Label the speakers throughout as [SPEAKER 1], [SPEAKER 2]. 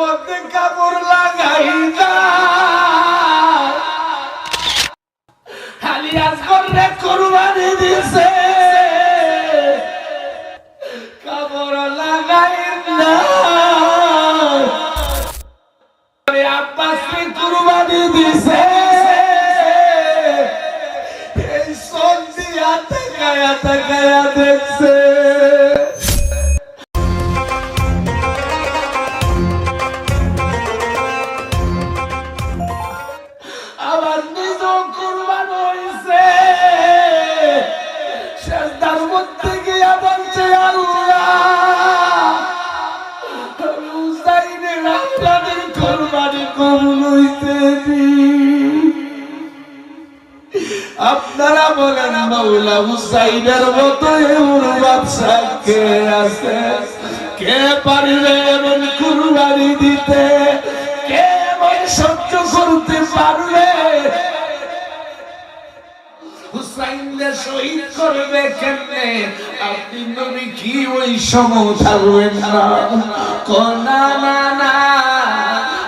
[SPEAKER 1] মধ্যে কাপড় লাগাই খালি আজ করলে কোরবানি দিছে। কাপড় লাগাই না আব্বাস দিছে। এই সন্ধ্যা তাকায়া তাকায়া দেখছে। বলেন মাওলা হুসাইনের মতো এমন বাদশা কে আছে। কে পারবে এমন কুরবানি দিতে? কে এমন সহ্য করতে পারবে? শহীদ করবে কেমনে? আপনি নবী কি ওই সময় থাকবেন না? না না।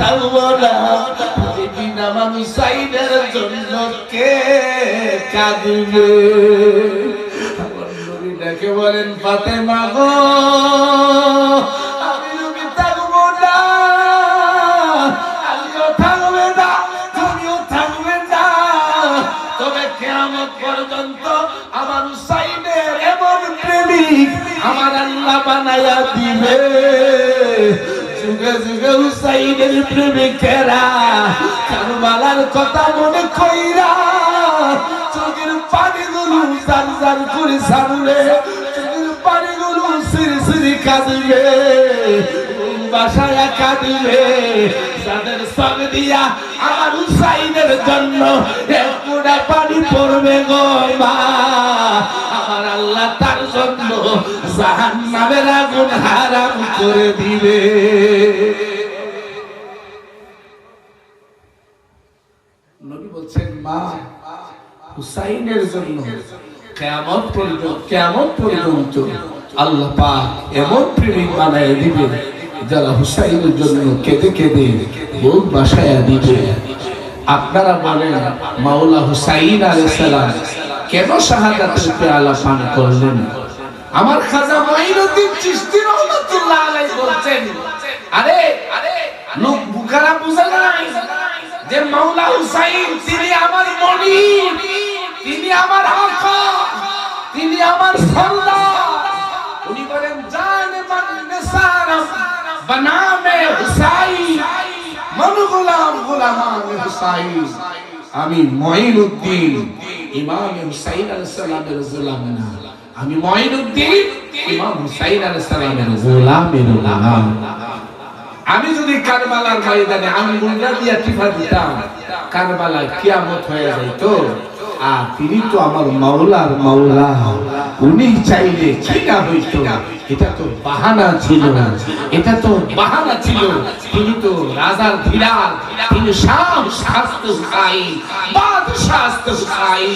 [SPEAKER 1] থাকব না। যেদিন আমার হুসাইনের জন্য কে কাঁদবে? ডাকে বলেন, ফাতেমা গো, আমি নবী থাকব না। আলিও থাকবে না, তুমিও থাকবে না। তবে আমার হুসাইনের এমন প্রেমিক আমার আল্লাহ বানায়া দিবে। যুগে যুগে হুসাইনের প্রেমিকেরা কারবালার কথা মনে কইরা চোখের পানিগুলো জার জার করে সামনে চোখের পানিগুলো সিরি সিরি কাঁদবে বাসায় কাঁদবে যাদের সব দিয়া আমার হুসাইনের জন্য একটা পানি পড়বে গো মা। আল্লাহ তার জন্য জাহান নামের আগুন হারাম করে দিবে। নবী বলছেন, মা, হুসাইনের জন্য কেমন পর্যন্ত কেমন পর্যন্ত আল্লাহ পাক এমন প্রেমিক বানায় দিবে, যারা হুসাইনের জন্য কেঁদে কেঁদে বাসায় দিবে। আপনারা বলেন, মাওলা হুসাইন আলাইহিস কেন শাহাদাতের পেয়ালা পান করলেন? আমার খাজা মাইনুদ্দিন চিশতি রহমাতুল্লাহ আলাইহি বলছেন, আরে আরে লোক বুখারা বুঝে না যে মাওলা হুসাইন, তিনি আমার মনি তিনি আমার হক তিনি আমার সল্লাহ উনি বলেন, জানে মান নিসারাম বনামে হুসাইন, মন গোলাম গোলামান হুসাইন, আমি মঈনুদ্দিন ইমাম হুসাইন আলাইহিস সালামের গোলাম না। আমি মঈনুদ্দিন, ইমাম হুসাইন আলাইহিস সালামের গোলামের গোলাম। আমি যদি কারবালার ময়দানে আঙ্গুলটা দিয়া টিফা দিতাম কারবালা কিয়ামত হয়ে যাইতো। আর তিনি তো আমার মাওলার মাওলা। উনি চাইলে কি হইতো এটা তো বাহানা ছিল না। এটা তো বাহানা ছিল। তিনি তো রাজার ধীরার তিনি শাম শাস্ত্র হুসাই বাদশাস্ত হুসাই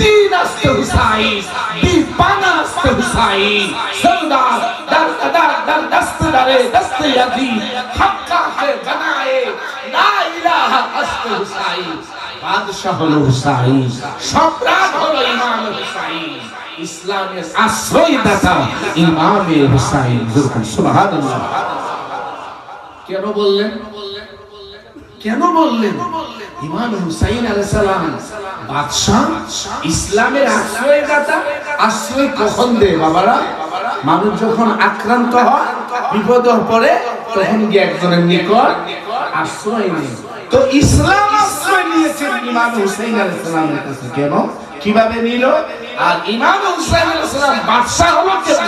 [SPEAKER 1] দিন আস্ত হুসাই দিপানাস্ত হুসাই সরদার, দর দর দর, দস্ত ইয়াদি হক্কা কে বানায়ে লা ইলাহা আস্ত হুসাই বাদশাহ হলো হুসাইন, সম্রাট হলো ইমাম হুসাইন, ইসলামের আশ্রয়দাতা ইমামে হুসাইন। সুবহানাল্লাহ। কেন বললেন? কেন বললেন? ইমাম হুসাইন আলাইহিস সালাম বাদশাহ ইসলামের আশ্রয়দাতা। আশ্রয় কখন দেয় বাবারা? মানুষ যখন আক্রান্ত হয়, বিপদ পড়ে, তখন গিয়ে একজনের নিকট আশ্রয় নেই তো ইসলাম নিয়েছেন ইমাম হুসাইন আলাইহিসসালামের কাছে কেন? কীভাবে নিল? আর ইমাম হুসাইন আলাইহিসসালাম বাদশা হলো কেন